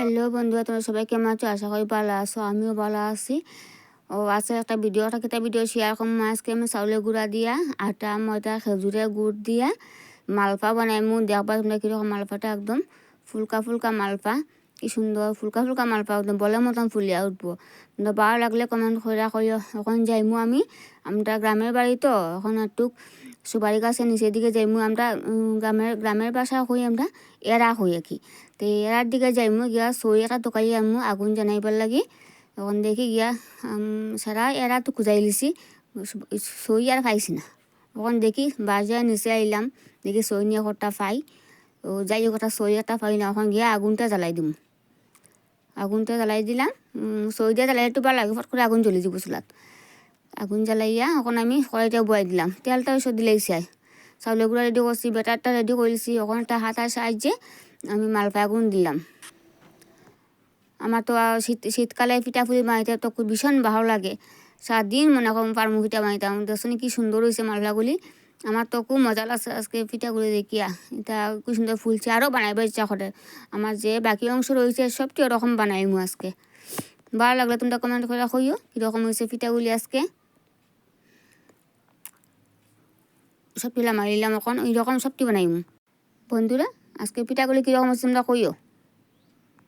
Hello বন্ধুরা, তোমরা সবাই কেমন আছো? আশা করি ভালো আছো, আমিও ভালো আছি। ও আছে একটা ভিডিও একটা একটা ভিডিও? শেয়ার করব আজকে আমি চাউলের গুঁড়া দিয়া, আটা, ময়দা, খেজুরের গুড় দিয়া মালপা বানাই মু। দেখবা তোমরা কীরকম মালপাটা, একদম ফুলকা ফুলকা মালপা। কি সুন্দর ফুলকা ফুলকা মালপা, একদম বলের মতন ফুলিয়া উঠবো। তোমরা ভালো লাগলে কমেন্ট করে করিও এখন যাইমু আমি। আমরা গ্রামের বাড়ি তো, এখন একটু সুপারি গাছের নিচের দিকে যাইমু আমরা গ্রামের গ্রামের বাসা হই আমরা, এরা হই আর কি তো এরার দিকে যাইমু, গিয়া সই একটা তকাই আনমু আগুন জানাইবার লাগি। তখন দেখি গিয়া সারা এরা তো খুঁজাই লিছি সই আর পাইছি না। তখন দেখি বাজার নিচে আইলাম, দেখি সই নিয়ে কটা পাই। তো যাই একটা সই একটা পাই না এখন গিয়া আগুনটা জ্বালাই দিম। আগুনটা জ্বালাই দিলাম সই দিয়ে জ্বালাই একটু ভালো লাগে, ফট করে আগুন জ্বলি যাব চুলাত। আগুন জ্বালাইয়া এখন আমি কড়াইটা বয়াই দিলাম। তেলটা ওইসব দিলেই চাই চাউলের গুঁড়া রেডি করছি বেটারটা রেডি করেছি ওখানে একটা হাতার সাহায্যে আমি মালপা আগুন দিলাম। আমার তো শীত শীতকালে পিঠা পুলি বানাইতে তো খুব ভীষণ ভালো লাগে। সারাদিন মনে করুন পারমু পিঠা বানাইতাম দেখুন কি সুন্দর হয়েছে মালপাগুলি আমার তো খুব মজা লাগছে আজকে পিঠাগুলি দেখিয়া এটা কি সুন্দর ফুলছে আরও বানাইবার ইচ্ছা করে আমার যে বাকি অংশ রয়েছে সবটি ওরকম বানাইমু আজকে। ভালো লাগলে তোমরা কমেন্ট করে কইও কীরকম হয়েছে পিঠাগুলি আজকে। সব পিলা মারিলাম এখন, ওই রকম সবটি বানাইম বন্ধুরা, আজকে পিঠাগুলি কীরকম হচ্ছে তোমরা কইও।